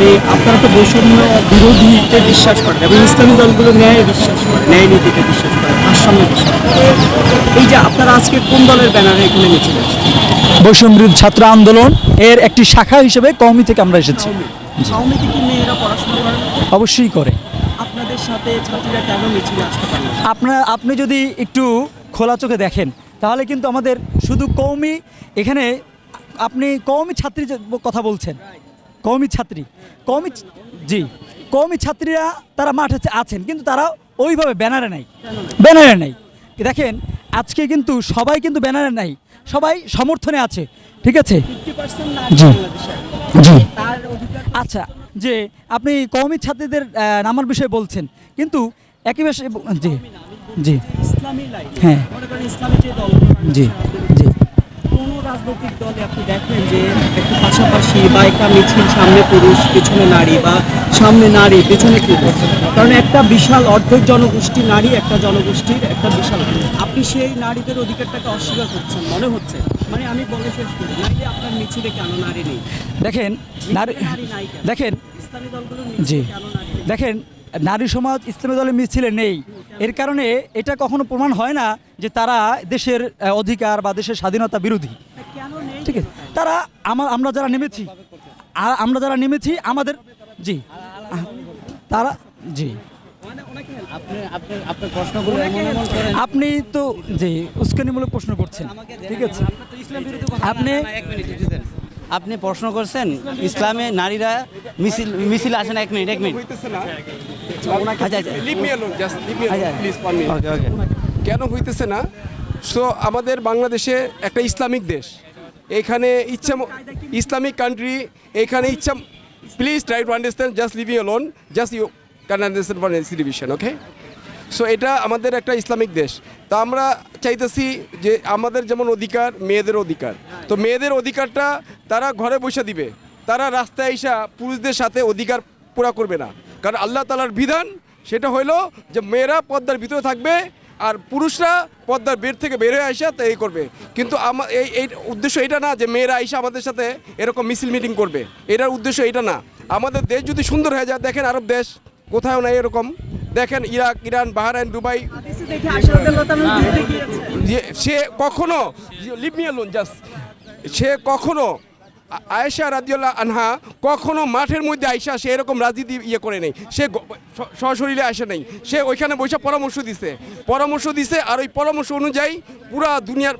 মানে আপনারা তো বৈষম্য বিরোধীতে বিশ্বাস করেন এবং ইসলামী দলগুলো ন্যায় বিশ্বাস করে ন্যায় নীতিতে বিশ্বাস করে ভারসাম্য বিশ্বাস এই যে আপনারা আজকে কোন দলের ব্যানারে এখানে মিছিল বৈষম্যবিরোধী ছাত্র আন্দোলন এর একটি শাখা হিসেবে কওমি থেকে আমরা এসেছি। অবশ্যই করে। আপনাদের সাথে ছাত্রীরা কেন মিছিলে আসতে আপনার আপনি যদি একটু খোলা চোখে দেখেন তাহলে কিন্তু আমাদের শুধু কৌমি এখানে আপনি কৌমি ছাত্রী কথা বলছেন। কৌমি ছাত্রী। কৌমি জি। কৌমি ছাত্রীরা তারা মাঠে আছেন কিন্তু তারা ওইভাবে ব্যানারে নাই। ব্যানারে নাই। দেখেন আজকে কিন্তু সবাই কিন্তু ব্যানারে নাই। সবাই সমর্থনে আছে ঠিক আছে? জি। জি। আচ্ছা যে আপনি কওমি ছাত্রীদের নামার বিষয়ে বলছেন কিন্তু একই বিষয়ে জি জি। হ্যাঁ। জি জি। কোন রাজনৈতিক দলে আপনি দেখবেন যে একটু পাশাপাশি বা একটা মিছিল সামনে পুরুষ পেছনে নারী বা সামনে নারী পেছনে পুরুষ কারণ একটা বিশাল অর্ধেক জনগোষ্ঠী নারী একটা জনগোষ্ঠীর একটা বিশাল আপনি সেই নারীদের অধিকারটাকে অস্বীকার করছেন মনে হচ্ছে? মানে আমি বলে শেষ করি নাইলে আপনার মিছিলে কেন নারী নেই? দেখেন নারী? দেখেন জি। দেখেন নারী সমাজ ইসলামী দলের মিছিলে নেই। এর কারণে এটা কখনো প্রমাণ হয় না যে তারা দেশের অধিকার বা দেশের স্বাধীনতা বিরোধী। ঠিক আছে? তারা আমা আমরা যারা নেমেছি আমরা যারা নেমেছি আমাদের জি তারা জি। আপনি তো জি উস্কানিমূলক প্রশ্ন করছেন। ঠিক আছে? আপনি আপনি প্রশ্ন করছেন ইসলামে নারীরা মিছিল মিছিল আসেন এক মিনিট এক মিনিট। আচ্ছা আচ্ছা। আচ্ছা কেন হইতেছে না? সো আমাদের বাংলাদেশে একটা ইসলামিক দেশ। এখানে ইচ্ছা ইসলামিক কান্ট্রি এখানে ইচ্ছা please try to understand just leave alone just you can understand for division okay so এটা আমাদের একটা ইসলামিক দেশ। তো আমরা চাইতেছি যে আমাদের যেমন অধিকার, মেয়েদের অধিকার। তো মেয়েদের অধিকারটা তারা ঘরে বসে দিবে। তারা রাস্তায় এসা পুরুষদের সাথে অধিকার পুরা করবে না। কারণ আল্লাহ তালার বিধান সেটা হলো যে মেয়েরা পর্দার ভিতরে থাকবে আর পুরুষরা পর্দার বের থেকে বের হয়ে আসা তো এই করবে। কিন্তু আমার এই এই উদ্দেশ্য এটা না যে মেয়েরা আইসা আমাদের সাথে এরকম মিছিল মিটিং করবে। এটার উদ্দেশ্য এটা না। আমাদের দেশ যদি সুন্দর হয়ে যায়, দেখেন আরব দেশ কোথাও নাই এরকম। দেখেন ইরাক, ইরান, বাহরাইন, দুবাই। সে কখনো মি জাস্ট সে কখনো, আয়েশা রাদিউল্লাহ আনহা কখনো মাঠের মধ্যে আয়সা সে এরকম রাজনীতি ইয়ে করে নেই। সে সশরীরে আসে নেই। সে ওইখানে বসে পরামর্শ দিছে। পরামর্শ দিছে আর ওই পরামর্শ অনুযায়ী পুরা দুনিয়ার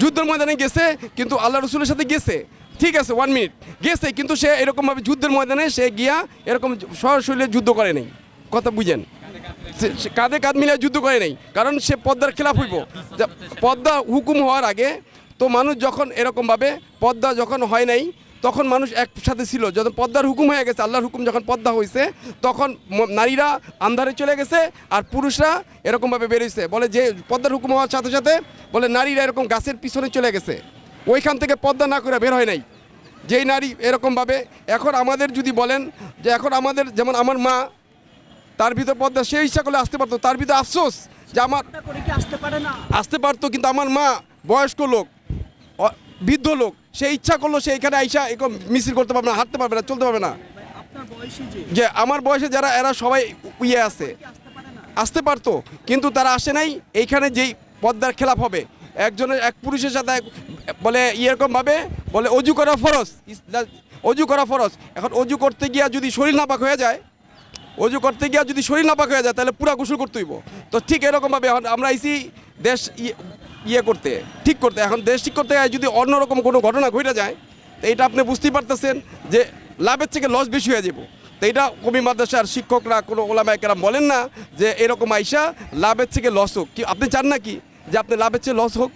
যুদ্ধের ময়দানে গেছে, কিন্তু আল্লাহ রসুলের সাথে গেছে। ঠিক আছে ওয়ান মিনিট গেছে, কিন্তু সে এরকমভাবে যুদ্ধের ময়দানে সে গিয়া এরকম সরাসরি যুদ্ধ করে নেই। কথা বুঝেন। কাঁধে কাঁধ মিলে যুদ্ধ করে নেই, কারণ সে পদ্মার খেলাফ হইব। পদ্মা হুকুম হওয়ার আগে তো মানুষ যখন এরকমভাবে পদ্মা যখন হয় নাই, তখন মানুষ একসাথে ছিল। যখন পদ্মার হুকুম হয়ে গেছে, আল্লাহর হুকুম যখন পদ্মা হয়েছে তখন নারীরা আন্ধারে চলে গেছে আর পুরুষরা এরকমভাবে বেরিয়েছে বলে যে, পদ্মার হুকুম হওয়ার সাথে সাথে বলে নারীরা এরকম গাছের পিছনে চলে গেছে। ওইখান থেকে পদ্মা না করে বের হয় নাই। যেই নারী এরকমভাবে, এখন আমাদের যদি বলেন যে, এখন আমাদের, যেমন আমার মা তার ভিতর পদ্মা সে ইচ্ছা করলে আসতে পারতো। তার ভিতর আফসোস যে আমার আসতে পারতো কিন্তু আমার মা বয়স্ক লোক বৃদ্ধ লোক সে ইচ্ছা করল সে এখানে আইসা এরকম মিছিল করতে পারবে না হাঁটতে পারবে না চলতে পারবে না। যে আমার বয়সে যারা এরা সবাই ইয়ে আছে। আসতে পারতো কিন্তু তারা আসে নাই। এইখানে যেই পদ্মার খেলাপ হবে একজনের এক পুরুষের সাথে বলে এরকম ভাবে বলে অজু করা ফরজ অজু করা ফরজ। এখন অজু করতে গিয়া যদি শরীর নাপাক হয়ে যায় অজু করতে গিয়ে যদি শরীর নাপাক হয়ে যায়, তাহলে পুরা গোসল করতে হইব। তো ঠিক এরকমভাবে আমরা আইসি দেশ ইয়ে- করতে, ঠিক করতে। এখন দেশ ঠিক করতে যদি অন্যরকম কোনো ঘটনা ঘটে যায়, তো এটা আপনি বুঝতেই পারতেছেন যে লাভের থেকে লস বেশি হয়ে যাব তো এটা কবি মাদ্রাসার শিক্ষকরা, কোনো ওলামায়কেরা বলেন না যে এরকম আইসা লাভের থেকে লস হোক। কি আপনি চান না কি যে আপনি লাভের চেয়ে লস হোক?